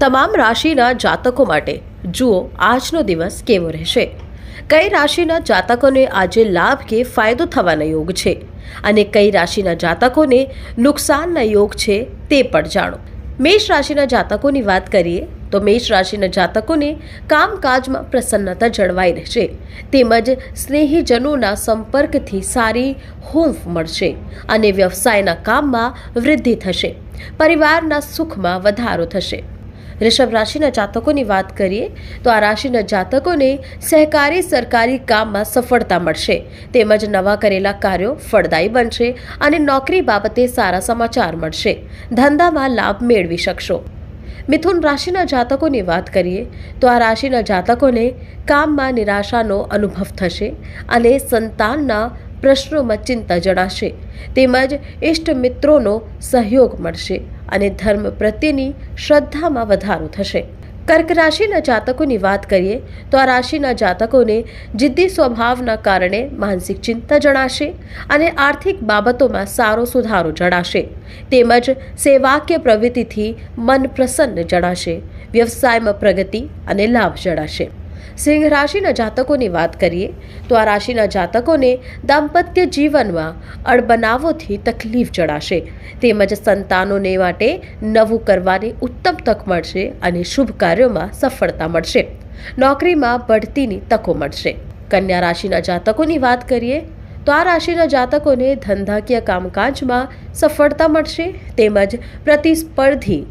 તમામ રાશિના જાતકો માટે જુઓ આજનો દિવસ કેવો રહેશે. કઈ રાશિના જાતકોને આજે લાભ કે ફાયદો થવાના યોગ છે અને કઈ રાશિના જાતકોને નુકસાનના યોગ છે તે પણ જાણો. મેષ રાશિના જાતકોની વાત કરીએ તો મેષ રાશિના જાતકોને કામકાજમાં પ્રસન્નતા જળવાઈ રહેશે. તેમજ સ્નેહીજનોના સંપર્કથી સારી હૂંફ મળશે અને વ્યવસાયના કામમાં વૃદ્ધિ થશે. પરિવારના સુખમાં વધારો થશે. ઋષભ રાશિના જાતકોની વાત કરીએ તો આ રાશિના જાતકોને સહકારી સરકારી કામમાં સફળતા મળશે તેમજ નવા કરેલા કાર્યો ફળદાયી બનશે અને નોકરી બાબતે સારા સમાચાર મળશે ધંધામાં લાભ મેળવી શકશો મિથુન રાશિના જાતકોની વાત કરીએ તો આ રાશિના જાતકોને કામમાં નિરાશાનો અનુભવ થશે અને સંતાનના પ્રશ્નોમાં ચિંતા જણાશે. તેમજ ઇષ્ટ મિત્રોનો સહયોગ મળશે અને ધર્મ પ્રત્યેની શ્રદ્ધામાં વધારો થશે. કર્ક રાશિના જાતકોની વાત કરીએ, તો આ રાશિના જાતકોને જિદ્દી સ્વભાવના કારણે માનસિક ચિંતા જણાશે અને આર્થિક બાબતોમાં સારો સુધારો જણાશે. તેમજ સેવાકીય પ્રવૃત્તિથી મન પ્રસન્ન જણાશે. વ્યવસાયમાં પ્રગતિ અને લાભ જણાશે. સિંહ રાશિના જાતકોની વાત કરીએ, તો આ રાશિના જાતકોને દાંપત્ય જીવનમાં અડબનાવોથી તકલીફ જણાશે. તેમજ સંતાનોને માટે નવું કરવાની ઉત્તમ તક મળશે અને શુભ કાર્યોમાં સફળતા મળશે. નોકરીમાં બઢતીની તકો મળશે. કન્યા રાશિના જાતકોની વાત કરીએ, તો આ રાશિના જાતકોને ધંધાકીય કામકાજમાં સફળતા મળશે તેમજ પ્રતિસ્પર્ધી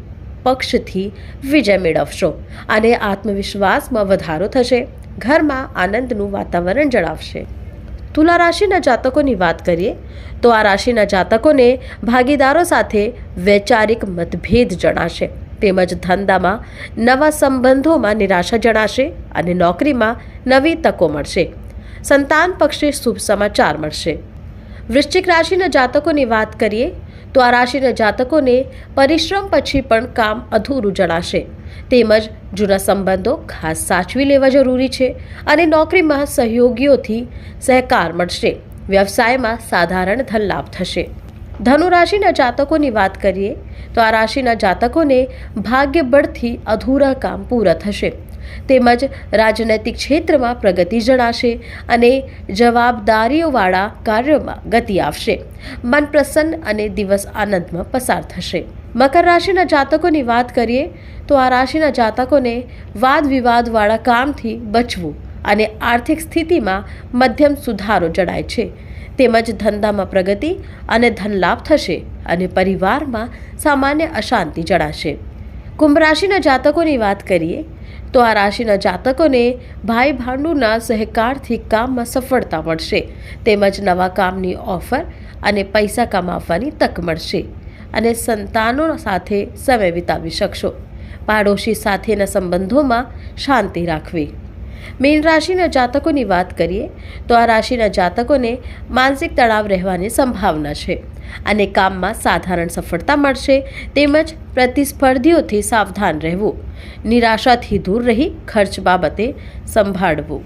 પક્ષથી વિજય મેળવશો અને આત્મવિશ્વાસમાં વધારો થશે. ઘરમાં આનંદનું વાતાવરણ જણાવશે તુલા રાશિના જાતકોની વાત કરીએ, તો આ રાશિના જાતકોને ભાગીદારો સાથે વૈચારિક મતભેદ જણાશે. તેમજ ધંધામાં નવા સંબંધોમાં નિરાશા જણાશે અને નોકરીમાં નવી તકો મળશે. સંતાન પક્ષે શુભ સમાચાર મળશે. વૃશ્ચિક રાશિના જાતકોની વાત કરીએ તો આ રાશિના જાતકોને પરિશ્રમ પછી પણ કામ અધૂરું જણાશે. તેમજ જૂના સંબંધો ખાસ સાચવી લેવા જરૂરી છે અને નોકરીમાં સહયોગીઓથી સહકાર મળશે. વ્યવસાયમાં સાધારણ ધન લાભ થશે. ધનુ રાશિના જાતકોની વાત કરીએ તો આ રાશિના જાતકોને ભાગ્ય બળથી અધૂરા કામ પૂરા થશે. તેમજ રાજનૈતિક ક્ષેત્રમાં પ્રગતિ જણાશે અને જવાબદારીઓવાળા કાર્યોમાં ગતિ આવશે મન પ્રસન્ન અને દિવસ આનંદમાં પસાર થશે. મકર રાશિના જાતકોની વાત કરીએ, તો આ રાશિના જાતકોને વાદ વિવાદવાળા કામથી બચવું અને આર્થિક સ્થિતિમાં મધ્યમ સુધારો જણાય છે. તેમજ ધંધામાં પ્રગતિ અને ધનલાભ થશે અને પરિવારમાં સામાન્ય અશાંતિ જણાશે. કુંભ રાશિના જાતકોની વાત કરીએ, તો આ રાશિના જાતકોને ભાઈ ભાંડુના સહકારથી કામમાં સફળતા મળશે. તેમજ નવા કામની ઓફર અને પૈસા કમાવવાની તક મળશે. અને સંતાનો સાથે સમય વિતાવી શકશો. પાડોશી સાથેના સંબંધોમાં શાંતિ રાખવી. મીન રાશિના જાતકોની વાત કરીએ, તો આ રાશિના જાતકોને માનસિક તણાવ રહેવાની સંભાવના છે અને કામમાં સાધારણ સફળતા મળશે તેમજ પ્રતિસ્પર્ધીઓથી સાવધાન રહેવું, નિરાશાથી દૂર રહી ખર્ચ બાબતે સંભાળવું.